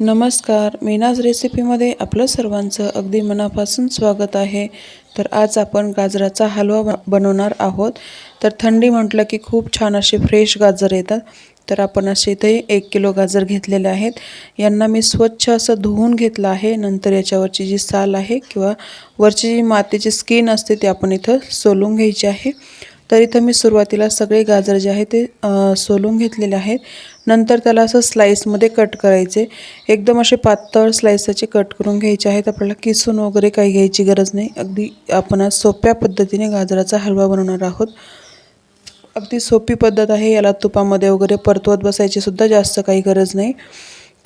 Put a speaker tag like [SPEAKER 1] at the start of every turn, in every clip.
[SPEAKER 1] नमस्कार मीनाज रेसिपीमध्ये आपलं सर्वांचं अगदी मनापासून स्वागत आहे. तर आज आपण गाजराचा हलवा ब- बनवणार आहोत. तर थंडी म्हटलं की खूप छान असे फ्रेश गाजर येतात. तर आपण असे इथे एक किलो गाजर घेतलेले आहेत. यांना मी स्वच्छ असं धुवून घेतलं आहे. नंतर याच्यावरची जी साल आहे किंवा वरची जी मातीची स्किन असते ती आपण इथं सोलून घ्यायची आहे. तर इथं मी सुरुवातीला सगळे गाजर जे आहे ते सोलून घेतलेले आहेत. नंतर त्याला असं स्लाईसमध्ये कट करायचे. एकदम असे पातळ स्लाईसाचे कट करून घ्यायचे आहेत. आपल्याला किसून वगैरे काही घ्यायची गरज नाही. अगदी आपण आज सोप्या पद्धतीने गाजराचा हलवा बनवणार आहोत. अगदी सोपी पद्धत आहे. याला तुपामध्ये वगैरे परतवत बसायची सुद्धा जास्त काही गरज नाही.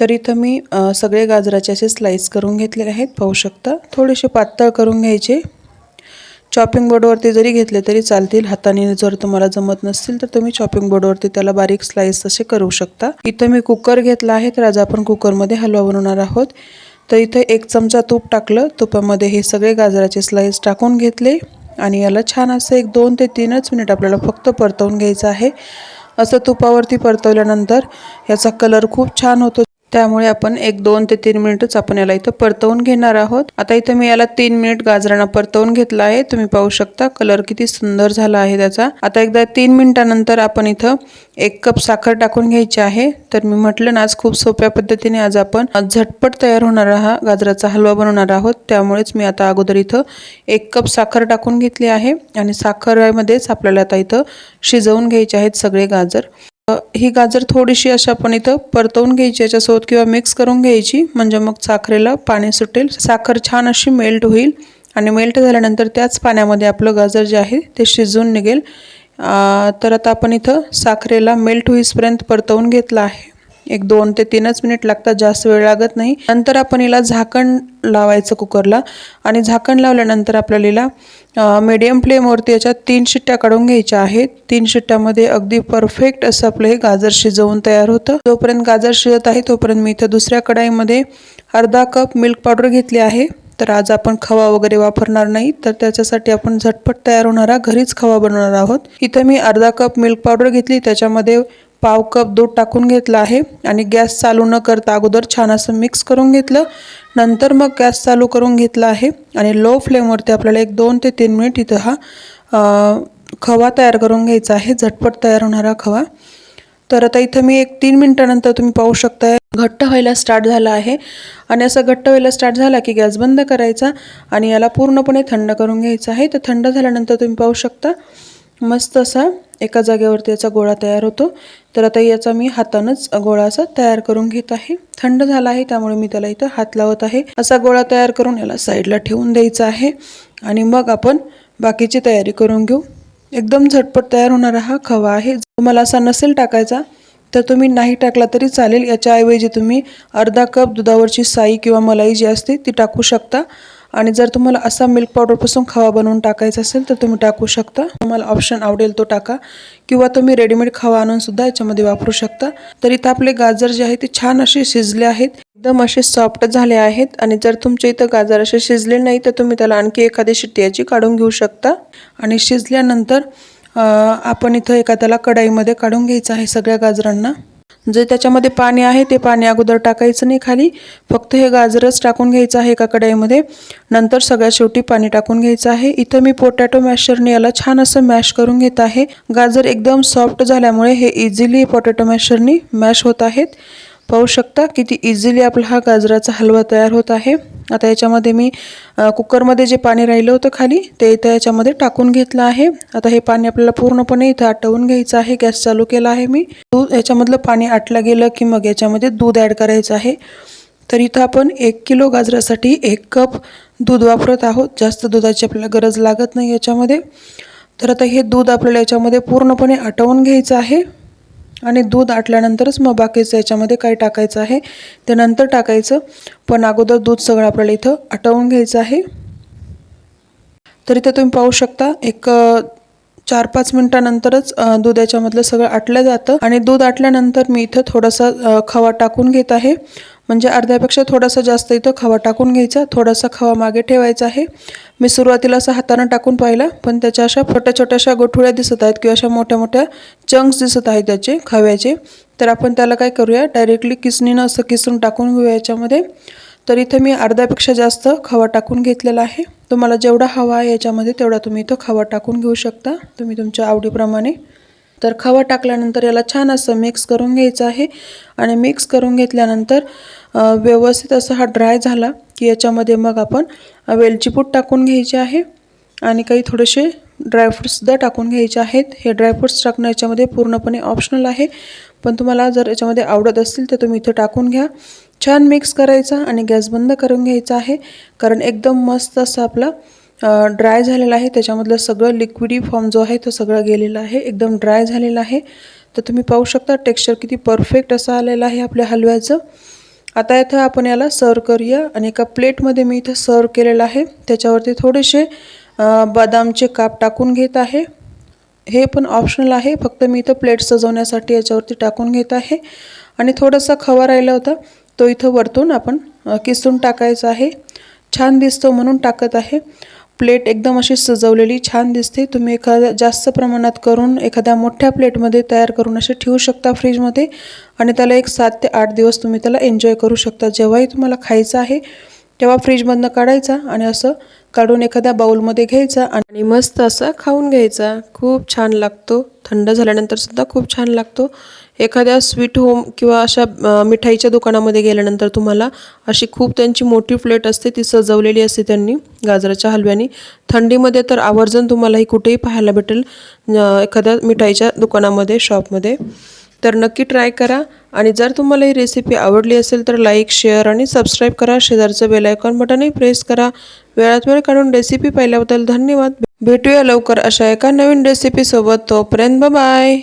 [SPEAKER 1] तर इथं मी सगळे गाजराचे असे स्लाईस करून घेतलेले आहेत. पाहू शकता. थोडेसे पातळ करून घ्यायचे. चॉपिंग बोर्डवरती जरी घेतले तरी चालतील. हाताने जर तुम्हाला जमत नसतील तर तुम्ही चॉपिंग बोर्डवरती त्याला बारीक स्लाईस असे करू शकता. इथं मी कुकर घेतला आहे तर आज आपण कुकरमध्ये हलवा बनवणार आहोत. तर इथं एक चमचा तूप टाकलं. तुपामध्ये हे सगळे गाजराचे स्लाईस टाकून घेतले. आणि याला छान असं एक दोन ते तीनच मिनिट आपल्याला फक्त परतवून घ्यायचं आहे. असं तुपावरती परतवल्यानंतर याचा कलर खूप छान होतो. त्यामुळे आपण एक दोन ते तीन मिनिटच आपण याला इथं परतवून घेणार आहोत. आता इथं मी याला तीन मिनिट गाजरांना परतवून घेतला आहे. तुम्ही पाहू शकता कलर किती सुंदर झाला आहे त्याचा. आता एकदा तीन मिनिटानंतर आपण इथं एक कप साखर टाकून घ्यायची आहे. तर मी म्हटलं ना आज खूप सोप्या पद्धतीने आज आपण झटपट तयार होणारा हा गाजराचा हलवा बनवणार आहोत. त्यामुळेच मी आता अगोदर इथं एक कप साखर टाकून घेतली आहे. आणि साखरमध्येच आपल्याला आता इथं शिजवून घ्यायचे आहेत सगळे गाजर. ही गाजर थोडीशी अशी आपण इथं परतवून घ्यायची याच्यासोबत किंवा मिक्स करून घ्यायची. म्हणजे मग साखरेला पाणी सुटेल. साखर छान अशी मेल्ट होईल आणि मेल्ट झाल्यानंतर त्याच पाण्यामध्ये आपलं गाजर जे आहे ते शिजून निघेल. तर आता आपण इथं साखरेला मेल्ट होईसपर्यंत परतवून घेतलं आहे. एक दोन ते तीनच मिनिट लागतात जास्त वेळ लागत नाही. नंतर आपण हिला झाकण लावायचं कुकरला आणि झाकण लावल्यानंतर आपल्याला हिला मीडियम फ्लेमवरती याच्यात तीन शिट्ट्या काढून घ्यायच्या आहेत. तीन शिट्ट्यामध्ये अगदी परफेक्ट असं आपलं हे गाजर शिजवून तयार होतं. जोपर्यंत गाजर शिजत आहे तोपर्यंत मी इथं दुसऱ्या कढाईमध्ये अर्धा कप मिल्क पावडर घेतली आहे. तर आज आपण खवा वगैरे वापरणार नाही. तर त्याच्यासाठी आपण झटपट तयार होणारा घरीच खवा बनवणार आहोत. इथं मी अर्धा कप मिल्क पावडर घेतली. त्याच्यामध्ये पाव कप दूध टाकून घेतलं आहे आणि गॅस चालू न करता अगोदर छान असं मिक्स करून घेतलं. नंतर मग गॅस चालू करून घेतला आहे आणि लो फ्लेमवरती आपल्याला एक दोन ते तीन मिनिट इथं हा खवा तयार करून घ्यायचा आहे. झटपट तयार होणारा खवा. तर आता इथं मी एक तीन मिनटानंतर तुम्ही पाहू शकताय. घट्ट व्हायला स्टार्ट झाला आहे. आणि असं घट्ट व्हायला स्टार्ट झाला की गॅस बंद करायचा आणि याला पूर्णपणे थंड करून घ्यायचा आहे. तर थंड झाल्यानंतर तुम्ही पाहू शकता मस्त असा एका जागेवरती याचा गोळा तयार होतो. तर आता याचा मी हातानंच गोळा असा तयार करून घेत आहे. थंड झाला आहे त्यामुळे मी त्याला इथं हात लावत आहे. असा गोळा तयार करून याला साईडला ठेवून द्यायचा आहे. आणि मग आपण बाकीची तयारी करून घेऊ. एकदम झटपट तयार होणारा हा खवा आहे. तुम्हाला असा नसेल टाकायचा तर तुम्ही नाही टाकला तरी चालेल. याच्याऐवजी तुम्ही अर्धा कप दुधावरची साई किंवा मलाई जी असते ती टाकू शकता. आणि जर तुम्हाला असा मिल्क पावडरपासून खवा बनवून टाकायचा असेल तर तुम्ही टाकू शकता. तुम्हाला ऑप्शन आवडेल तो टाका. किंवा तुम्ही रेडीमेड खवा आणून सुद्धा याच्यामध्ये वापरू शकता. तर इथं आपले गाजर जे आहे ते छान असे शिजले आहेत. एकदम असे सॉफ्ट झाले आहेत. आणि जर तुमच्या इथं गाजर असे शिजले नाही तर तुम्ही त्याला आणखी एखादी शिट्टी याची काढून घेऊ शकता. आणि शिजल्यानंतर आपण इथं एका त्याला कढाईमध्ये काढून घ्यायचं आहे सगळ्या गाजरांना. जे त्याच्यामध्ये पाणी आहे ते पाणी अगोदर टाकायचं नाही खाली. फक्त हे गाजरच टाकून घ्यायचं आहे एका कढाईमध्ये. नंतर सगळ्यात शेवटी पाणी टाकून घ्यायचं आहे. इथं मी पोटॅटो मॅशरने याला छान असं मॅश करून घेत आहे. गाजर एकदम सॉफ्ट झाल्यामुळे हे इझिली पोटॅटो मॅशरनी मॅश होत आहेत. पाहू शकता किती इझिली आपला हा गाजराचा हलवा तयार होत आहे. आता याच्यामध्ये मी कुकरमध्ये जे पाणी राहिलं होतं खाली ते इथं याच्यामध्ये टाकून घेतलं आहे. आता हे पाणी आपल्याला पूर्णपणे इथं आटवून घ्यायचं आहे. गॅस चालू केला आहे मी. दूध याच्यामधलं पाणी आटलं गेलं की मग याच्यामध्ये दूध ॲड करायचं आहे. तर इथं आपण एक किलो गाजरासाठी एक कप दूध वापरत आहोत. जास्त दुधाची आपल्याला गरज लागत नाही याच्यामध्ये. तर आता हे दूध आपल्याला याच्यामध्ये पूर्णपणे आटवून घ्यायचं आहे. आणि दूध आटल्यानंतरच मग बाकीचं याच्यामध्ये काय टाकायचं आहे ते नंतर टाकायचं. पण अगोदर दूध सगळं आपल्याला इथं आटवून घ्यायचं आहे. तर इथं तुम्ही पाहू शकता एक चार पाच मिनिटानंतरच दूध याच्यामधलं सगळं आटलं जातं आणि दूध आटल्यानंतर मी इथं थोडासा खवा टाकून घेत आहे. म्हणजे अर्ध्यापेक्षा थोडासा जास्त इथं खवा टाकून घ्यायचा थोडासा खवा मागे ठेवायचा आहे. मी सुरुवातीला असं हातानं टाकून पाहिला पण त्याच्या अशा छोट्या छोट्याशा गोठुळ्या दिसत आहेत किंवा अशा मोठ्या मोठ्या चंक्स दिसत आहेत त्याचे खव्याचे. तर आपण त्याला काय करूया डायरेक्टली किसणीनं असं किसून टाकून घेऊया याच्यामध्ये. तर इथं मी अर्ध्यापेक्षा जास्त खवा टाकून घेतलेला आहे. तुम्हाला जेवढा हवा आहे याच्यामध्ये तेवढा तुम्ही इथं खवा टाकून घेऊ शकता. तुम्ही तुमच्या आवडीप्रमाणे. तर खवा टाकल्यानंतर याला छान असं मिक्स करून घ्यायचं आहे. आणि मिक्स करून घेतल्यानंतर व्यवस्थित असं हा ड्राय झाला की याच्यामध्ये मग आपण वेलचीपूट वेलची टाकून घ्यायची आहे. आणि काही थोडेसे ड्रायफ्रूट्ससुद्धा टाकून घ्यायचे आहेत. हे ड्रायफ्रूट्स टाकणं याच्यामध्ये पूर्णपणे ऑप्शनल आहे. पण तुम्हाला जर याच्यामध्ये आवडत असतील तर तुम्ही इथं टाकून घ्या. छान मिक्स करायचा आणि गॅस बंद करून घ्यायचा आहे. कारण एकदम मस्त असं आपला ड्राय झालेला आहे. त्याच्यामधलं सगळं लिक्विडी फॉर्म जो आहे तो सगळा गेलेला आहे. एकदम ड्राय झालेला आहे. तर तुम्ही पाहू शकता टेक्स्चर किती परफेक्ट असं आलेलं आहे आपल्या हलव्याचं. आता इथं आपण याला सर्व करूया आणि एका प्लेटमध्ये मी इथं सर्व केलेलं आहे. त्याच्यावरती थोडेसे बदामचे काप टाकून घेत आहे. हे पण ऑप्शनल आहे. फक्त मी इथं प्लेट सजवण्यासाठी याच्यावरती टाकून घेत आहे. आणि थोडासा खवा राहिला होता. तो इथं वरतून आपण किसून टाकायचा आहे. छान दिसतो म्हणून टाकत आहे. प्लेट एकदम अशी सजवलेली छान दिसते. तुम्ही एखाद्या जास्त प्रमाणात करून एखाद्या मोठ्या प्लेटमध्ये तयार करून असे ठेवू शकता फ्रीजमध्ये आणि त्याला एक सात ते आठ दिवस तुम्ही त्याला एन्जॉय करू शकता. जेव्हाही तुम्हाला खायचं आहे तेव्हा फ्रीजमधनं काढायचा आणि असं काढून एखाद्या बाऊलमध्ये घ्यायचा आणि मस्त असा खाऊन घ्यायचा. खूप छान लागतो. थंड झाल्यानंतर सुद्धा खूप छान लागतो. एखाद्या स्वीट होम किंवा अशा मिठाईच्या दुकानामध्ये गेल्यानंतर तुम्हाला अशी खूप त्यांची मोठी प्लेट असते ती सजवलेली असते त्यांनी गाजराच्या हलव्यानी. थंडीमध्ये तर आवर्जून तुम्हाला ही कुठेही पाहायला भेटेल एखाद्या मिठाईच्या दुकानामध्ये शॉपमध्ये तर नक्की ट्राय करा आणि जर तुम्हाला ही रेसिपी आवडली असेल तर लाईक शेअर आणि सबस्क्राईब करा. शेजारचं बेलायकॉन बटनही प्रेस करा. वेळात वेळ काढून रेसिपी पाहिल्याबद्दल धन्यवाद. भेटूया लवकर अशा एका नवीन रेसिपीसोबत तोपर्यंत बाय